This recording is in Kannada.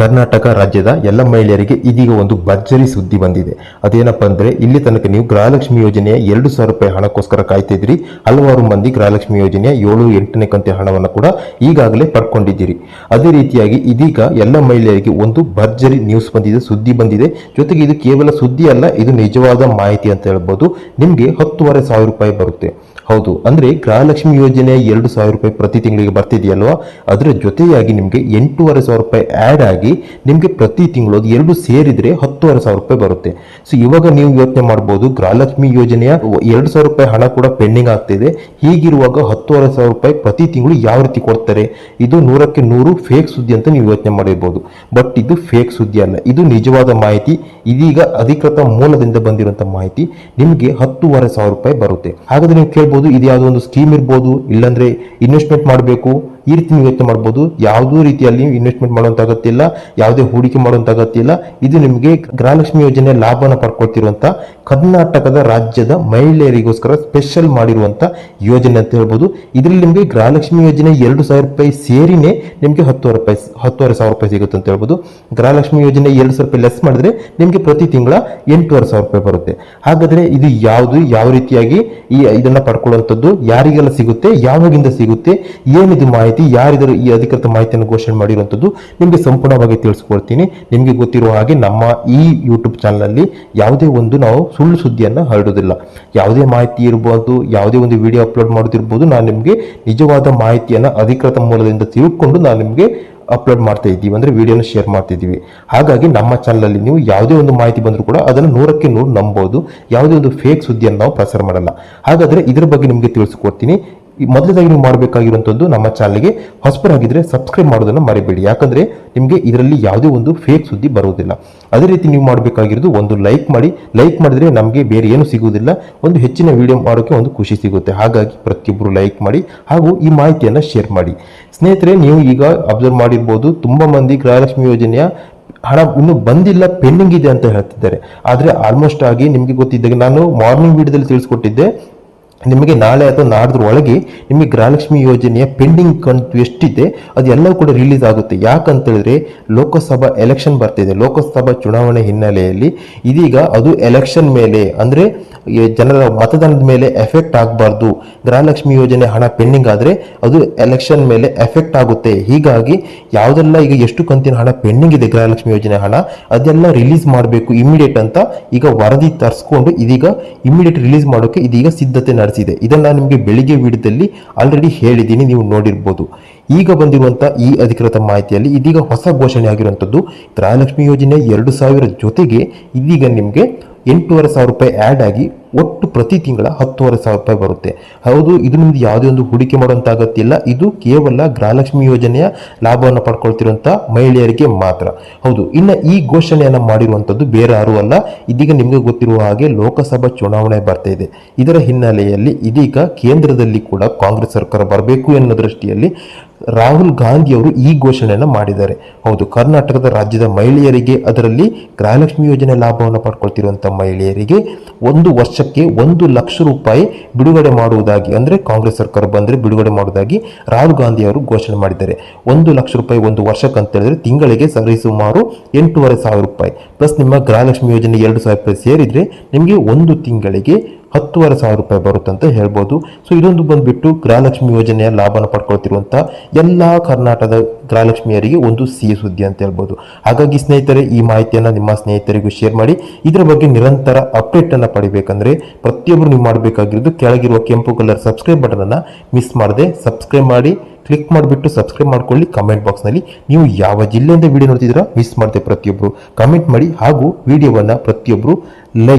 ಕರ್ನಾಟಕ ರಾಜ್ಯದ ಎಲ್ಲ ಮಹಿಳೆಯರಿಗೆ ಇದೀಗ ಒಂದು ಭರ್ಜರಿ ಸುದ್ದಿ ಬಂದಿದೆ. ಅದೇನಪ್ಪ ಅಂದರೆ, ಇಲ್ಲಿ ತನಕ ನೀವು ಗೃಹಲಕ್ಷ್ಮಿ ಯೋಜನೆಯ ಎರಡು ಸಾವಿರ ರೂಪಾಯಿ ಹಣಕ್ಕೋಸ್ಕರ ಕಾಯ್ತಿದ್ರಿ ಹಲವಾರು ಮಂದಿ ಗೃಹಲಕ್ಷ್ಮಿ ಯೋಜನೆಯ ಏಳು ಎಂಟನೇ ಕಂತೆ ಹಣವನ್ನು ಕೂಡ ಈಗಾಗಲೇ ಪಡ್ಕೊಂಡಿದ್ದೀರಿ. ಅದೇ ರೀತಿಯಾಗಿ ಇದೀಗ ಎಲ್ಲ ಮಹಿಳೆಯರಿಗೆ ಒಂದು ಭರ್ಜರಿ ನ್ಯೂಸ್ ಬಂದಿದೆ, ಸುದ್ದಿ ಬಂದಿದೆ. ಜೊತೆಗೆ ಇದು ಕೇವಲ ಸುದ್ದಿ ಅಲ್ಲ, ಇದು ನಿಜವಾದ ಮಾಹಿತಿ ಅಂತ ಹೇಳ್ಬೋದು. ನಿಮಗೆ ಹತ್ತುವರೆ ಸಾವಿರ ರೂಪಾಯಿ ಬರುತ್ತೆ. ಹೌದು, ಅಂದ್ರೆ ಗೃಹಲಕ್ಷ್ಮಿ ಯೋಜನೆ ಎರಡು ಸಾವಿರ ರೂಪಾಯಿ ಪ್ರತಿ ತಿಂಗಳಿಗೆ ಬರ್ತಿದೆಯಲ್ವಾ ಅದರ ಜೊತೆಯಾಗಿ ನಿಮಗೆ ಎಂಟೂವರೆ ಸಾವಿರ ರೂಪಾಯಿ ಆ್ಯಡ್ ಆಗಿ ನಿಮಗೆ ಪ್ರತಿ ತಿಂಗಳು ಅದು ಎರಡು ಸೇರಿದ್ರೆ ಹತ್ತುವರೆ ಸಾವಿರ ರೂಪಾಯಿ ಬರುತ್ತೆ. ಸೊ ಇವಾಗ ನೀವು ಯೋಚನೆ ಮಾಡ್ಬೋದು, ಗೃಹಲಕ್ಷ್ಮಿ ಯೋಜನೆಯ ಎರಡು ಸಾವಿರ ರೂಪಾಯಿ ಹಣ ಕೂಡ ಪೆಂಡಿಂಗ್ ಆಗ್ತಿದೆ. ಹೀಗಿರುವಾಗ ಹತ್ತುವರೆ ಸಾವಿರ ರೂಪಾಯಿ ಪ್ರತಿ ತಿಂಗಳು ಯಾವ ರೀತಿ ಕೊಡ್ತಾರೆ? ಇದು ನೂರಕ್ಕೆ ನೂರು ಫೇಕ್ ಸುದ್ದಿ ಅಂತ ನೀವು ಯೋಚನೆ ಮಾಡಿರ್ಬೋದು. ಬಟ್ ಇದು ಫೇಕ್ ಸುದ್ದಿ ಅಲ್ಲ, ಇದು ನಿಜವಾದ ಮಾಹಿತಿ. ಇದೀಗ ಅಧಿಕೃತ ಮೂಲದಿಂದ ಬಂದಿರುವಂತಹ ಮಾಹಿತಿ ನಿಮಗೆ ಹತ್ತುವರೆ ಸಾವಿರ ರೂಪಾಯಿ ಬರುತ್ತೆ. ಹಾಗಾದ್ರೆ ನೀವು ಕೇಳ್ಬೋದು ಇದು ಯಾವುದೋ ಒಂದು ಸ್ಕೀಮ್ ಇರ್ಬೋದು ಇಲ್ಲಾಂದ್ರೆ ಇನ್ವೆಸ್ಟ್ಮೆಂಟ್ ಮಾಡಬೇಕು ಈ ರೀತಿ ನೀವು ಯೋಚನೆ ಮಾಡ್ಬೋದು. ಯಾವುದೂ ರೀತಿಯಲ್ಲಿ ಇನ್ವೆಸ್ಟ್ಮೆಂಟ್ ಮಾಡುವಂತ ಅಗತ್ಯ ಇಲ್ಲ ಯಾವುದೇ ಹೂಡಿಕೆ ಮಾಡುವಂತ ಅಗತ್ಯ ಇಲ್ಲ ಇದು ನಿಮಗೆ ಗೃಹಲಕ್ಷ್ಮಿ ಯೋಜನೆ ಲಾಭನ ಪಡ್ಕೊಳ್ತಿರುವಂತ ಕರ್ನಾಟಕದ ರಾಜ್ಯದ ಮಹಿಳೆಯರಿಗೋಸ್ಕರ ಸ್ಪೆಷಲ್ ಮಾಡಿರುವಂತ ಯೋಜನೆ ಅಂತ ಹೇಳ್ಬೋದು. ಇದರಲ್ಲಿ ನಿಮಗೆ ಗೃಹಲಕ್ಷ್ಮಿ ಯೋಜನೆ ಎರಡು ಸಾವಿರ ರೂಪಾಯಿ ಸೇರಿನೇ ನಿಮಗೆ ಹತ್ತುವರೆ ರೂಪಾಯಿ ಹತ್ತುವರೆ ಸಾವಿರ ರೂಪಾಯಿ ಸಿಗುತ್ತೆ ಅಂತ ಹೇಳ್ಬೋದು. ಗೃಹಲಕ್ಷ್ಮಿ ಯೋಜನೆ ಎರಡು ಸಾವಿರ ರೂಪಾಯಿ ಲೆಸ್ ಮಾಡಿದ್ರೆ ನಿಮಗೆ ಪ್ರತಿ ತಿಂಗಳ ಎಂಟೂವರೆ ಸಾವಿರ ರೂಪಾಯಿ ಬರುತ್ತೆ. ಹಾಗಾದ್ರೆ ಇದು ಯಾವುದು, ಯಾವ ರೀತಿಯಾಗಿ ಈ ಇದನ್ನ ಪಡ್ಕೊಳ್ಳುವಂಥದ್ದು, ಯಾರಿಗೆಲ್ಲ ಸಿಗುತ್ತೆ, ಯಾವಾಗಿಂದ ಸಿಗುತ್ತೆ, ಏನಿದು ಮಾಹಿತಿ ಯಾರಿದರು ಈ ಅಧಿಕೃತ ಮಾಹಿತಿಯನ್ನು ಘೋಷಣೆ ಮಾಡಿರುವಂಥದ್ದು ನಿಮಗೆ ಸಂಪೂರ್ಣವಾಗಿ ತಿಳಿಸ್ಕೊಡ್ತೀನಿ. ನಿಮಗೆ ಗೊತ್ತಿರುವ ಹಾಗೆ ನಮ್ಮ ಈ ಯೂಟ್ಯೂಬ್ ಚಾನಲಲ್ಲಿ ಯಾವುದೇ ಒಂದು ನಾವು ಸುಳ್ಳು ಸುದ್ದಿಯನ್ನು ಹರಡೋದಿಲ್ಲ ಯಾವುದೇ ಮಾಹಿತಿ ಇರ್ಬೋದು, ಯಾವುದೇ ಒಂದು ವಿಡಿಯೋ ಅಪ್ಲೋಡ್ ಮಾಡೋದಿರ್ಬೋದು ನಾನು ನಿಮಗೆ ನಿಜವಾದ ಮಾಹಿತಿಯನ್ನು ಅಧಿಕೃತ ಮೂಲದಿಂದ ತಿಳ್ಕೊಂಡು ನಾನು ನಿಮಗೆ ಅಪ್ಲೋಡ್ ಮಾಡ್ತಾ ಇದ್ದೀವಿ. ಅಂದರೆ ವಿಡಿಯೋನ ಶೇರ್ ಮಾಡ್ತಿದ್ದೀವಿ ಹಾಗಾಗಿ ನಮ್ಮ ಚಾನಲಲ್ಲಿ ನೀವು ಯಾವುದೇ ಒಂದು ಮಾಹಿತಿ ಬಂದರೂ ಕೂಡ ಅದನ್ನು ನೂರಕ್ಕೆ ನೂರು ನಂಬೋದು. ಯಾವುದೇ ಒಂದು ಫೇಕ್ ಸುದ್ದಿಯನ್ನು ನಾವು ಪ್ರಸಾರ ಮಾಡಲ್ಲ. ಹಾಗಾದರೆ ಇದರ ಬಗ್ಗೆ ನಿಮಗೆ ತಿಳಿಸ್ಕೊಡ್ತೀನಿ. ಮೊದಲದಾಗಿ ನೀವು ಮಾಡಬೇಕಾಗಿರುವಂಥದ್ದು ನಮ್ಮ ಚಾನಲ್ಗೆ ಹೊಸಬರಾಗಿದ್ದರೆ ಸಬ್ಸ್ಕ್ರೈಬ್ ಮಾಡೋದನ್ನು ಮರಿಬೇಡಿ. ಯಾಕಂದ್ರೆ ನಿಮಗೆ ಇದರಲ್ಲಿ ಯಾವುದೇ ಒಂದು ಫೇಕ್ ಸುದ್ದಿ ಬರುವುದಿಲ್ಲ. ಅದೇ ರೀತಿ ನೀವು ಮಾಡಬೇಕಾಗಿರೋದು ಒಂದು ಲೈಕ್ ಮಾಡಿ. ಲೈಕ್ ಮಾಡಿದ್ರೆ ನಮಗೆ ಬೇರೆ ಏನು ಸಿಗುವುದಿಲ್ಲ. ಒಂದು ಹೆಚ್ಚಿನ ವಿಡಿಯೋ ಮಾಡೋಕ್ಕೆ ಒಂದು ಖುಷಿ ಸಿಗುತ್ತೆ. ಹಾಗಾಗಿ ಪ್ರತಿಯೊಬ್ಬರು ಲೈಕ್ ಮಾಡಿ ಹಾಗೂ ಈ ಮಾಹಿತಿಯನ್ನು ಶೇರ್ ಮಾಡಿ. ಸ್ನೇಹಿತರೆ, ನೀವು ಈಗ ಅಬ್ಸರ್ವ್ ಮಾಡಿರ್ಬೋದು ತುಂಬ ಮಂದಿ ಗೃಹಲಕ್ಷ್ಮಿ ಯೋಜನೆಯ ಹಣ ಇನ್ನೂ ಬಂದಿಲ್ಲ ಪೆಂಡಿಂಗ್ ಇದೆ ಅಂತ ಹೇಳ್ತಿದ್ದಾರೆ. ಆದರೆ ಆಲ್ಮೋಸ್ಟ್ ಆಗಿ ನಿಮಗೆ ಗೊತ್ತಿದ್ದಾಗ ನಾನು ಮಾರ್ನಿಂಗ್ ವಿಡಿಯೋದಲ್ಲಿ ತಿಳಿಸ್ಕೊಟ್ಟಿದ್ದೆ. ನಿಮಗೆ ನಾಳೆ ಅಥವಾ ನಾಡ್ದ್ರ ಒಳಗೆ ನಿಮಗೆ ಗೃಹಲಕ್ಷ್ಮಿ ಯೋಜನೆಯ ಪೆಂಡಿಂಗ್ ಕಂತು ಎಷ್ಟಿದೆ, ಅದೆಲ್ಲವೂ ಕೂಡ ರಿಲೀಸ್ ಆಗುತ್ತೆ. ಯಾಕಂತ ಹೇಳಿದ್ರೆ ಲೋಕಸಭಾ ಎಲೆಕ್ಷನ್ ಬರ್ತಿದೆ ಲೋಕಸಭಾ ಚುನಾವಣೆ ಹಿನ್ನೆಲೆಯಲ್ಲಿ ಇದೀಗ ಅದು ಎಲೆಕ್ಷನ್ ಮೇಲೆ, ಅಂದರೆ ಜನರ ಮತದಾನದ ಮೇಲೆ ಎಫೆಕ್ಟ್ ಆಗಬಾರ್ದು. ಗೃಹಲಕ್ಷ್ಮಿ ಯೋಜನೆ ಹಣ ಪೆಂಡಿಂಗ್ ಆದರೆ ಅದು ಎಲೆಕ್ಷನ್ ಮೇಲೆ ಎಫೆಕ್ಟ್ ಆಗುತ್ತೆ. ಹೀಗಾಗಿ ಯಾವುದೆಲ್ಲ ಈಗ ಎಷ್ಟು ಕಂತಿನ ಹಣ ಪೆಂಡಿಂಗ್ ಇದೆ ಗೃಹಲಕ್ಷ್ಮಿ ಯೋಜನೆ ಹಣ, ಅದೆಲ್ಲ ರಿಲೀಸ್ ಮಾಡಬೇಕು ಇಮಿಡಿಯೇಟ್ ಅಂತ ಈಗ ವರದಿ ತರಿಸ್ಕೊಂಡು ಇದೀಗ ಇಮಿಡಿಯೇಟ್ ರಿಲೀಸ್ ಮಾಡೋಕೆ ಇದೀಗ ಸಿದ್ಧತೆ ನಡೆಸಿದೆ ಇದನ್ನ ನಿಮಗೆ ಬೆಳಿಗ್ಗೆ ವಿಡಿಯೋದಲ್ಲಿ ಆಲ್ರೆಡಿ ಹೇಳಿದ್ದೀನಿ, ನೀವು ನೋಡಿರ್ಬೋದು. ಈಗ ಬಂದಿರುವಂತ ಈ ಅಧಿಕೃತ ಮಾಹಿತಿಯಲ್ಲಿ ಇದೀಗ ಹೊಸ ಘೋಷಣೆ ಆಗಿರುವಂಥದ್ದು ಗೃಹಲಕ್ಷ್ಮಿ ಯೋಜನೆ ಎರಡು ಸಾವಿರ ಜೊತೆಗೆ ಇದೀಗ ನಿಮಗೆ ಎಂಟೂವರೆ ಸಾವಿರ ರೂಪಾಯಿ ಆ್ಯಡ್ ಆಗಿ ಒಟ್ಟು ಪ್ರತಿ ತಿಂಗಳ ಹತ್ತುವರೆ ಸಾವಿರ ರೂಪಾಯಿ ಬರುತ್ತೆ. ಹೌದು, ಇದು ನಿಮ್ದು ಯಾವುದೇ ಒಂದು ಹೂಡಿಕೆ ಮಾಡುವಂತ ಅಗತ್ಯ ಇಲ್ಲ. ಇದು ಕೇವಲ ಗೃಹಲಕ್ಷ್ಮಿ ಯೋಜನೆಯ ಲಾಭವನ್ನು ಪಡ್ಕೊಳ್ತಿರುವಂಥ ಮಹಿಳೆಯರಿಗೆ ಮಾತ್ರ. ಹೌದು, ಇನ್ನು ಈ ಘೋಷಣೆಯನ್ನು ಮಾಡಿರುವಂಥದ್ದು ಬೇರೆ ಯಾರೂ ಅಲ್ಲ. ಇದೀಗ ನಿಮಗೆ ಗೊತ್ತಿರುವ ಹಾಗೆ ಲೋಕಸಭಾ ಚುನಾವಣೆ ಬರ್ತಾ ಇದೆ. ಇದರ ಹಿನ್ನೆಲೆಯಲ್ಲಿ ಇದೀಗ ಕೇಂದ್ರದಲ್ಲಿ ಕೂಡ ಕಾಂಗ್ರೆಸ್ ಸರ್ಕಾರ ಬರಬೇಕು ಎನ್ನುವ ದೃಷ್ಟಿಯಲ್ಲಿ ರಾಹುಲ್ ಗಾಂಧಿ ಅವರು ಈ ಘೋಷಣೆಯನ್ನು ಮಾಡಿದ್ದಾರೆ. ಹೌದು, ಕರ್ನಾಟಕದ ರಾಜ್ಯದ ಮಹಿಳೆಯರಿಗೆ ಅದರಲ್ಲಿ ಗೃಹಲಕ್ಷ್ಮಿ ಯೋಜನೆ ಲಾಭವನ್ನು ಪಡ್ಕೊಳ್ತಿರುವಂಥ ಮಹಿಳೆಯರಿಗೆ ಒಂದು ವರ್ಷಕ್ಕೆ ಒಂದು ಲಕ್ಷ ರೂಪಾಯಿ ಬಿಡುಗಡೆ ಮಾಡುವುದಾಗಿ, ಅಂದರೆ ಕಾಂಗ್ರೆಸ್ ಸರ್ಕಾರ ಬಂದರೆ ಬಿಡುಗಡೆ ಮಾಡುವುದಾಗಿ ರಾಹುಲ್ ಗಾಂಧಿ ಅವರು ಘೋಷಣೆ ಮಾಡಿದ್ದಾರೆ. ಒಂದು ಲಕ್ಷ ರೂಪಾಯಿ ಒಂದು ವರ್ಷಕ್ಕೆ ಅಂತ ಹೇಳಿದ್ರೆ ತಿಂಗಳಿಗೆ ಸರಿಸುಮಾರು ಎಂಟೂವರೆ ಸಾವಿರ ರೂಪಾಯಿ. ಪ್ಲಸ್ ನಿಮ್ಮ ಗೃಹಲಕ್ಷ್ಮಿ ಯೋಜನೆ ಎರಡು ಸಾವಿರ ರೂಪಾಯಿ ಸೇರಿದರೆ ನಿಮಗೆ ಒಂದು ತಿಂಗಳಿಗೆ ಹತ್ತುವರೆ ಸಾವಿರ ರೂಪಾಯಿ ಬರುತ್ತೆ ಅಂತ ಹೇಳ್ಬೋದು. ಸೊ ಇದೊಂದು ಬಂದುಬಿಟ್ಟು ಗೃಹಲಕ್ಷ್ಮಿ ಯೋಜನೆಯ ಲಾಭನ ಪಡ್ಕೊಳ್ತಿರುವಂಥ ಎಲ್ಲ ಕರ್ನಾಟಕದ ಗೃಹಲಕ್ಷ್ಮಿಯರಿಗೆ ಒಂದು ಸಿಹಿ ಸುದ್ದಿ ಅಂತ ಹೇಳ್ಬೋದು. ಹಾಗಾಗಿ ಸ್ನೇಹಿತರೆ, ಈ ಮಾಹಿತಿಯನ್ನು ನಿಮ್ಮ ಸ್ನೇಹಿತರಿಗೂ ಶೇರ್ ಮಾಡಿ. ಇದರ ಬಗ್ಗೆ ನಿರಂತರ ಅಪ್ಡೇಟ್ ಅನ್ನು ಪಡಿಬೇಕಂದ್ರೆ ಪ್ರತಿಯೊಬ್ಬರು ನೀವು ಮಾಡಬೇಕಾಗಿರೋದು ಕೆಳಗಿರುವ ಕೆಂಪು ಕಲರ್ ಸಬ್ಸ್ಕ್ರೈಬ್ ಬಟನ್ ಅನ್ನ ಮಿಸ್ ಮಾಡದೆ ಸಬ್ಸ್ಕ್ರೈಬ್ ಮಾಡಿ ಕ್ಲಿಕ್ ಮಾಡಿಬಿಟ್ಟು ಸಬ್ಸ್ಕ್ರೈಬ್ ಮಾಡ್ಕೊಳ್ಳಿ. ಕಮೆಂಟ್ ಬಾಕ್ಸ್ನಲ್ಲಿ ನೀವು ಯಾವ ಜಿಲ್ಲೆಯಿಂದ ವಿಡಿಯೋ ನೋಡ್ತಿದ್ದೀರಾ ಮಿಸ್ ಮಾಡದೆ ಪ್ರತಿಯೊಬ್ಬರು ಕಮೆಂಟ್ ಮಾಡಿ ಹಾಗೂ ವಿಡಿಯೋವನ್ನು ಪ್ರತಿಯೊಬ್ಬರು ಲೈಕ್